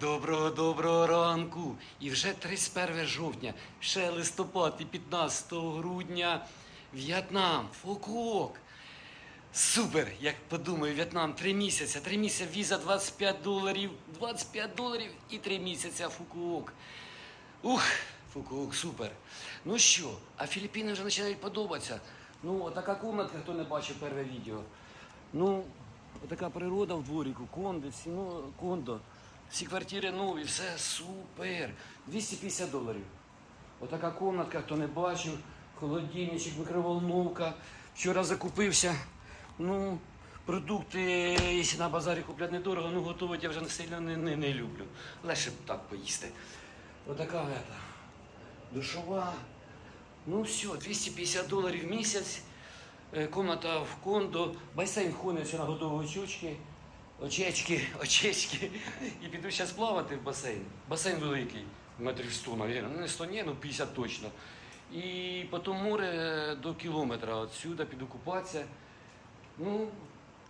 Доброго доброго ранку! І вже 31 жовтня, ще листопад і 15 грудня. В'єтнам, Фукуок. Супер! Як подумаю, В'єтнам, три місяці. Три місяці віза 25 доларів, 25 доларів і три місяці Фукуок. Ух, Фукуок, супер. Ну що, а Філіппіни вже починають подобатися. Ну, отака комнатка, хто не бачив перше відео. Ну, отака природа в дворіку, кондо, всі, ну, кондо. Всі квартири нові, все супер. 250 доларів. Отака комнатка, хто не бачив, холодильничок, микроволновка. Вчора закупився. Ну, продукти, якщо на базарі купляти недорого, ну готувати я вже сильно не, не, не люблю. Легше б так поїсти. Отака ета. Душова. Ну все, 250 доларів в місяць. Е, Комната в кондо, басейн ходить на готові очочки, очечки, очечки. І піду зараз плавати в басейн. Басейн великий, метрів 100, мабуть. Ну не 100, ні, ну 50 точно. І потім море до кілометра отсюда піду купатися. Ну,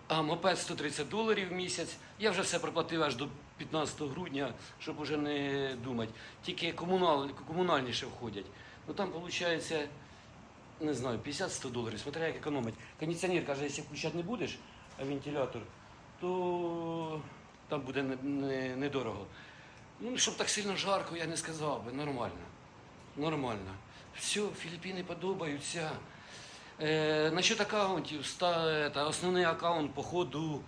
а мопед 130 доларів в місяць. Я вже все проплатив аж до 15 грудня, щоб уже не думати. Тільки комунал, комунальні входять. Ну там виходить, не знаю, 50-100 доларів, смотря як економить. Кондиціонер каже, якщо включати не будеш, а вентилятор, то там буде не- не- недорого. Ну, щоб так сильно жарко, я не сказав би, нормально. Нормально. Все, Філіппіни подобаються. Е, насчет аккаунтів, ста, это, основний аккаунт, походу,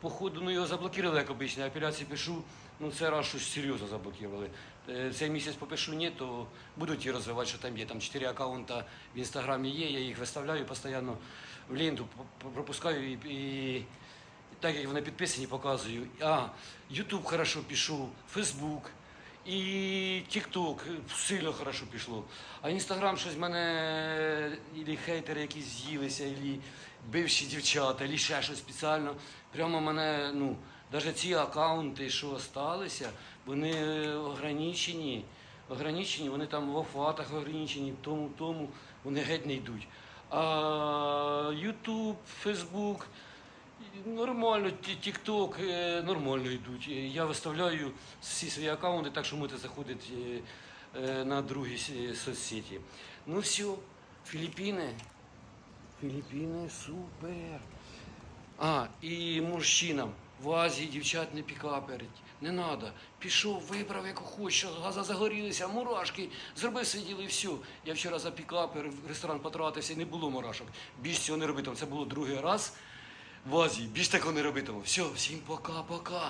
походу, ну його заблокували, як обично. Апеляції пишу, ну це раз щось серйозно заблокували. Е, цей місяць попишу ні, то будуть її розвивати, що там є. Там чотири аккаунта в інстаграмі є, я їх виставляю постійно в ленту, пропускаю і, і так як вони підписані, показую. А, YouTube хорошо пишу, Facebook. І TikTok сильно хорошо пішло. А Інстаграм щось в мене ілі хейтери якісь з'їлися, ілі бивші дівчата, ілі ще щось спеціально. Прямо мене, ну, навіть ці аккаунти, що залишилися, вони ограничені. Ограничені, вони там в офатах ограничені, тому, тому, вони геть не йдуть. А YouTube, Нормально, ті- TikTok е, нормально йдуть. Е, Я виставляю всі свої аккаунти, так що можете заходити е, на другі соцсеті. Ну все, Філіппіни. Філіппіни супер. А, і мужчинам в Азії дівчат не пікаперить. Не треба. Пішов, вибрав, яку хочеш, газа загорілися, мурашки, зробив свій діло і все. Я вчора за пікапер в ресторан потратився і не було мурашок. Більш цього не робитиму. Це було другий раз в Азії. Більш такого не робитиму. Все, всім пока-пока.